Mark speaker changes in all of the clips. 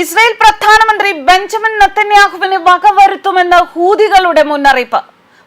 Speaker 1: Israel പ്രധാനമന്ത്രി Benjamin നത്തന്യാഹുവിന് വകവരുത്തുമെന്ന് ഹൂതികളുടെ മുന്നറിയിപ്പ്.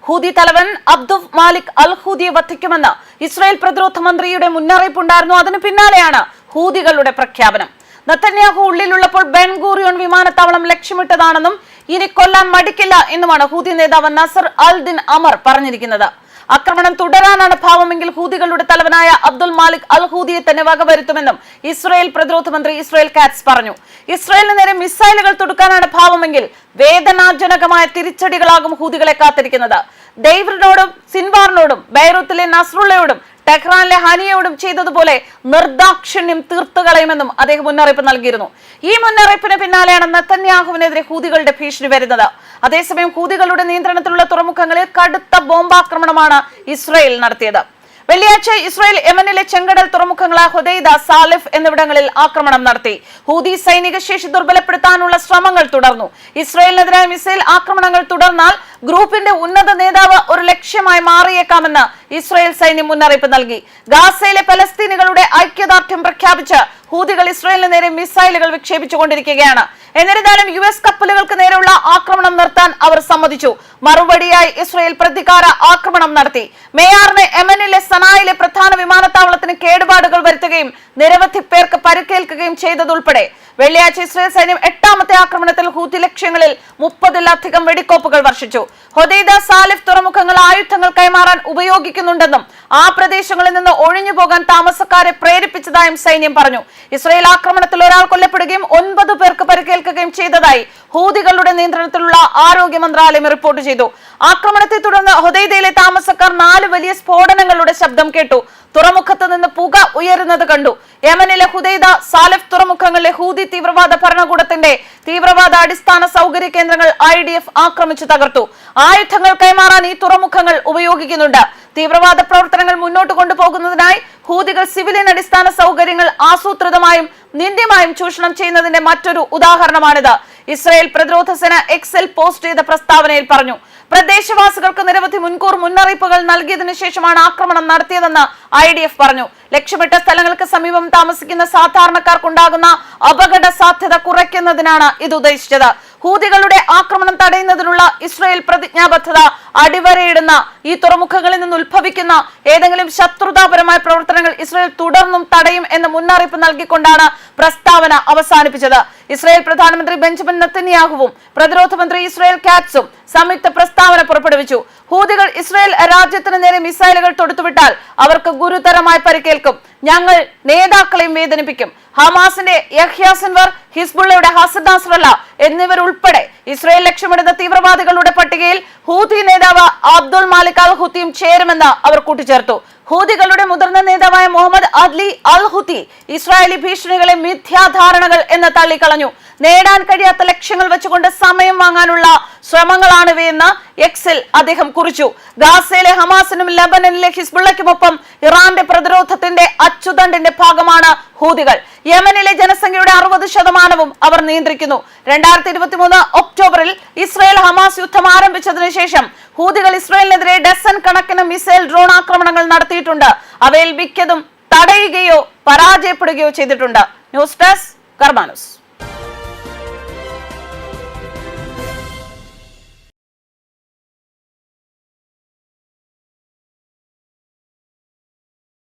Speaker 1: Houthi തലവൻ അബ്ദുൽ മാലിക് അൽ ഹൂദിയെ വധിക്കുമെന്ന് ഇസ്രായേൽ പ്രതിരോധ മന്ത്രിയുടെ മുന്നറിയിപ്പ് ഉണ്ടായിരുന്നു അതിന് പിന്നാലെയാണ് ഹൂതികളുടെ പ്രഖ്യാപനം. നത്തന്യാഹു ഉള്ളിലുള്ളപ്പോൾ ബെൻഗൂറിയോൺ വിമാനത്താവളം ലക്ഷ്യമിട്ടതാണെന്നും ഇനി കൊല്ലാൻ മടിക്കില്ല എന്നുമാണ് ഹൂതി നേതാവ് നസർ അൽ ദിൻ അമർ പറഞ്ഞിരിക്കുന്നത്. ആക്രമണം തുടരാനാണ് ഭാവമെങ്കിൽ ഹൂതികളുടെ തലവനായ അബ്ദുൽ മാലിക് അൽ ഹൂദിയെ തന്നെ വകവരുത്തുമെന്നും ഇസ്രായേൽ പ്രതിരോധ മന്ത്രി ഇസ്രായേൽ കാറ്റ്സ് പറഞ്ഞു. ഇസ്രായേലിന് നേരെ മിസൈലുകൾ തുടുക്കാനാണ് ഭാവമെങ്കിൽ വേദനാജനകമായ തിരിച്ചടികളാകും ഹൂതികളെ കാത്തിരിക്കുന്നത്. ഡേവിഡിനോടും സിൻവാറിനോടും ബൈറൂത്തിലെ നസ്രുള്ളയോടും ടെഹ്റാനിലെ ഹനിയോടും ചെയ്തതുപോലെ നിർദാക്ഷിണ്യം തീർത്തു കളയുമെന്നും അദ്ദേഹം മുന്നറിയിപ്പ് നൽകിയിരുന്നു. ഈ മുന്നറിയിപ്പിന് പിന്നാലെയാണ് നെത്തന്യാഹുവിനെതിരെ ഹൂതികളുടെ ഭീഷണി വരുന്നത്. അതേസമയം ഹൂതികളുടെ നിയന്ത്രണത്തിലുള്ള തുറമുഖങ്ങളിൽ കടുത്ത ബോംബാക്രമണമാണ് ഇസ്രയേൽ നടത്തിയത്. വെള്ളിയാഴ്ച ഇസ്രായേൽ യമനിലെ ചെങ്കടൽ തുറമുഖങ്ങളായ ഹുദൈദ സാലിഫ് എന്നിവിടങ്ങളിൽ ആക്രമണം നടത്തി. ഹൂതി സൈനിക ശേഷി ദുർബലപ്പെടുത്താനുള്ള ശ്രമങ്ങൾ തുടർന്നു. ഇസ്രായേലിനെതിരായ മിസൈൽ ആക്രമണങ്ങൾ തുടർന്നാൽ ഗ്രൂപ്പിന്റെ ഉന്നത നേതാവ് ലക്ഷ്യമായി മാറിയേക്കാമെന്ന് ഇസ്രായേൽ സൈന്യം മുന്നറിയിപ്പ് നൽകി. ഗാസയിലെ പലസ്തീനികളുടെ ഐക്യദാർഢ്യം പ്രഖ്യാപിച്ച് ഹൂതികൾ ഇസ്രായേലിന് നേരെ മിസൈലുകൾ വിക്ഷേപിച്ചുകൊണ്ടിരിക്കുകയാണ് എന്നിരുന്നാലും യു എസ് കപ്പലുകൾക്ക് നേരെയുള്ള ആക്രമണം നിർത്താൻ അവർ സമ്മതിച്ചു. മറുപടിയായി ഇസ്രായേൽ പ്രതികാര ആക്രമണം നടത്തി. മേയാറിന് എമനിലെ സനായിലെ പ്രധാന വിമാനത്താവളത്തിന് കേടുപാടുകൾ വരുത്തുകയും നിരവധി പേർക്ക് പരിക്കേൽക്കുകയും ചെയ്തതുൾപ്പെടെ. വെള്ളിയാഴ്ച ഇസ്രായേൽ സൈന്യം എട്ടാമത്തെ ആക്രമണത്തിൽ ഹൂതി ലക്ഷ്യങ്ങളിൽ മുപ്പതിലധികം വെടിക്കോപ്പുകൾ വർഷിച്ചു. ഹൊദൈദ സാലിഫ് തുറമുഖങ്ങൾ ആയുധങ്ങൾ കൈമാറാൻ ഉപയോഗിക്കുന്നുണ്ടെന്നും ആ പ്രദേശങ്ങളിൽ നിന്ന് ഒഴിഞ്ഞു പോകാൻ താമസക്കാരെ പ്രേരിപ്പിച്ചതായും സൈന്യം പറഞ്ഞു. ഇസ്രയേൽ ആക്രമണത്തിൽ ഒരാൾ കൊല്ലപ്പെടുകയും ഒൻപത് പേർക്ക് പരിക്കേൽക്കുകയും ചെയ്തതായി ഹൂതികളുടെ നിയന്ത്രണത്തിലുള്ള ആരോഗ്യ മന്ത്രാലയം റിപ്പോർട്ട് ചെയ്തു. ആക്രമണത്തെ തുടർന്ന് ഹൊദൈദയിലെ താമസക്കാർ നാല് വലിയ സ്ഫോടനങ്ങളുടെ ശബ്ദം കേട്ടു. തുറമുഖത്ത് നിന്ന് പുക ഉയരുന്നത് കണ്ടു. യമനിലെ ഹുദൈദ സാലഫ് തുറമുഖങ്ങളിലെ ഹൂതി തീവ്രവാദ ഭരണകൂടത്തിന്റെ തീവ്രവാദ അടിസ്ഥാന സൗകര്യ കേന്ദ്രങ്ങൾ ഐ ആക്രമിച്ചു തകർത്തു. ആയുധങ്ങൾ കൈമാറാൻ ഈ തുറമുഖങ്ങൾ ഉപയോഗിക്കുന്നുണ്ട്. തീവ്രവാദ പ്രവർത്തനങ്ങൾ മുന്നോട്ട് കൊണ്ടുപോകുന്നതിനായി ഹൂതികൾ സിവിലിയൻ അടിസ്ഥാന സൗകര്യങ്ങൾ ആസൂത്രിതമായും നിന്ദ്യമായും ചൂഷണം ചെയ്യുന്നതിന്റെ മറ്റൊരു ഉദാഹരണമാണിത്. ഇസ്രായേൽ പ്രതിരോധ സേന എക്സൽ പോസ്റ്റ് ചെയ്ത പ്രസ്താവനയിൽ പറഞ്ഞു പ്രദേശവാസികൾക്ക് നിരവധി മുൻകൂർ മുന്നറിയിപ്പുകൾ നൽകിയതിനു ശേഷമാണ് ആക്രമണം നടത്തിയതെന്ന് ഐ ഡി എഫ് പറഞ്ഞു. ലക്ഷ്യമിട്ട സ്ഥലങ്ങൾക്ക് സമീപം താമസിക്കുന്ന സാധാരണക്കാർക്കുണ്ടാകുന്ന അപകട സാധ്യത കുറയ്ക്കുന്നതിനാണ് ഇത് ഉദ്ദേശിച്ചത്. ഹൂതികളുടെ ആക്രമണം തടയുന്നതിനുള്ള ഇസ്രയേൽ പ്രതിജ്ഞാബദ്ധത അടിവരയിടുന്ന ഈ തുറമുഖങ്ങളിൽ നിന്ന് ഉത്ഭവിക്കുന്ന ഏതെങ്കിലും ശത്രുതാപരമായ പ്രവർത്തനങ്ങൾ ഇസ്രയേൽ തുടർന്നും തടയും എന്ന മുന്നറിയിപ്പ് നൽകിക്കൊണ്ടാണ് പ്രസ്താവന അവസാനിപ്പിച്ചത്. ഇസ്രയേൽ പ്രധാനമന്ത്രി ബെഞ്ചമിൻ നെത്തന്യാഹുവും പ്രതിരോധ മന്ത്രി ഇസ്രയേൽ കാറ്റ്സും സംയുക്ത പ്രസ്താവന പുറപ്പെടുവിച്ചു. ഹൂതികൾ ഇസ്രായേൽ രാജ്യത്തിന് നേരെ മിസൈലുകൾ തൊടുത്തുവിട്ടാൽ അവർക്ക് ഗുരുതരമായി പരിക്കേൽക്കും. ഞങ്ങൾ നേതാക്കളെയും വേദനിപ്പിക്കും. ഹമാസിന്റെ യഹ്യ സിൻവർ ഹിസ്ബുള്ളയുടെ ഹസദ് നാസ്രല്ല എന്നിവരുൾപ്പെടെ ഇസ്രായേൽ ലക്ഷ്യമിടുന്ന തീവ്രവാദികളുടെ പട്ടികയിൽ ഹൂതി നേതാവ് അബ്ദുൾ മാലിക് അൽ ഹുത്തിയും ചേരുമെന്ന് അവർ കൂട്ടിച്ചേർത്തു. ഹൂതികളുടെ മുതിർന്ന നേതാവായ മുഹമ്മദ് അദ്ലി അൽ ഹുത്തി ഇസ്രായേലി ഭീഷണികളെ മിഥ്യാധാരണകൾ എന്ന് തള്ളിക്കളഞ്ഞു. നേടാൻ കഴിയാത്ത ലക്ഷ്യങ്ങൾ വെച്ചുകൊണ്ട് സമയം വാങ്ങാനുള്ള ശ്രമങ്ങളാണിവയെന്ന് എക്സിൽ അദ്ദേഹം കുറിച്ചു. ഗാസയിലെ ഹമാസിനും ലബനനിലെ ഹിസ്ബുള്ളയ്ക്കുമൊപ്പം ഇറാന്റെ പ്രതിരോധത്തിന്റെ അച്ചുതണ്ടിന്റെ ഭാഗമാണ് ഹൂതികൾ. യമനിലെ ജനസംഖ്യയുടെ അറുപത് ശതമാനവും അവർ നിയന്ത്രിക്കുന്നു. രണ്ടായിരത്തി ഇരുപത്തി മൂന്ന് ഒക്ടോബറിൽ ഇസ്രായേൽ ഹമാസ് യുദ്ധം ആരംഭിച്ചതിനു ശേഷം ഹൂതികൾ ഇസ്രായേലിനെതിരെ ഡസൻ കണക്കിന് മിസൈൽ ഡ്രോൺ ആക്രമണങ്ങൾ നടത്തിയിട്ടുണ്ട്. അവയിൽ മിക്കതും തടയുകയോ പരാജയപ്പെടുകയോ ചെയ്തിട്ടുണ്ട്. News desk കർമാനുസ്.